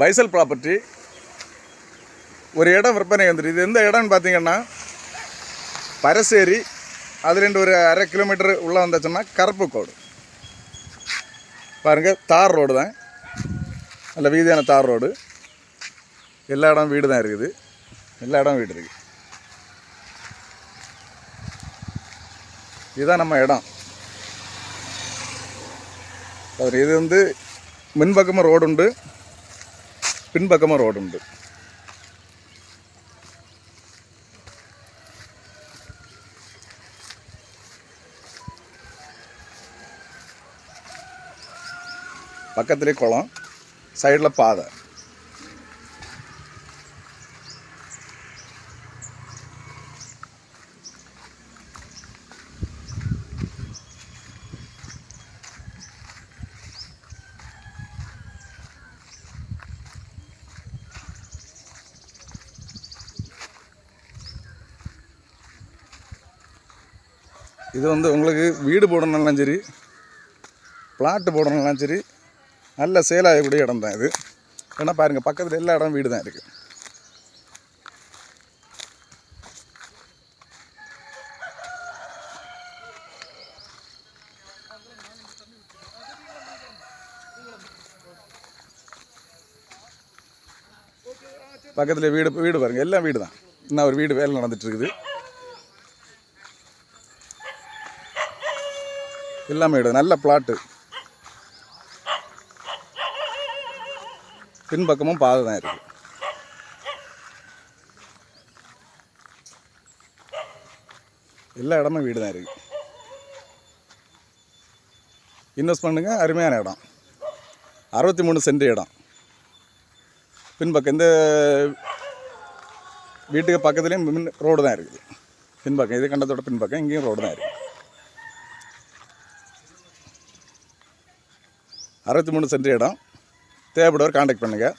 பைசல் property. ஒரு இடம் விற்பனை வந்துட்டு இது எந்த இடம்னு பார்த்தீங்கன்னா பரசேரி அது ரெண்டு ஒரு அரை கிலோமீட்டர் உள்ளே வந்தாச்சுன்னா கருப்புக்கோடு. பாருங்கள் தார் ரோடு தான். நல்ல வீதியான தார் ரோடு. எல்லா இடம் வீடு தான் இருக்குது. எல்லா இடம் வீடு இருக்குது இதுதான் நம்ம இடம். இது வந்து முன்பக்கமாக ரோடு உண்டு. பின்பக்கமாக ரோடு உண்டு. பக்கத்துலேயே குளம் சைடில் பாதை. இது வந்து உங்களுக்கு வீடு போடணும்னாலும் சரி பிளாட்டு போடணும்னாலும் சரி நல்ல சேல் ஆகக்கூடிய இடம் தான் இது. ஏன்னா பாருங்கள் பக்கத்தில் எல்லா இடம் வீடு தான் இருக்குது பக்கத்தில் வீடு வீடு பாருங்கள் எல்லாம் வீடு தான் இன்னும் ஒரு வீடு வேலை நடந்துகிட்ருக்குது எல்லாமே வீடு நல்ல பிளாட்டு பின்பக்கமும் பாதை தான் இருக்குது எல்லா இடமும் வீடு தான் இருக்குது இன்வெஸ்ட் பண்ணுங்க. அருமையான இடம். அறுபத்தி மூணு சென்ட் இடம். பின்பக்கம் இந்த வீட்டுக்கு பக்கத்துலேயும் மின் ரோடு தான் இருக்குது பின்பக்கம் இது கண்டத்தோட பின்பக்கம் இங்கேயும் ரோடு தான் இருக்குது அறுபத்தி மூணு சென்ட் இடம். தேவைப்படுவர் காண்டாக்ட் பண்ணுங்கள்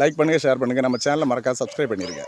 லைக் பண்ணுங்கள் ஷேர் பண்ணுங்கள் நம்ம சேனலை மறக்காது சப்ஸ்கிரைப் பண்ணிடுங்க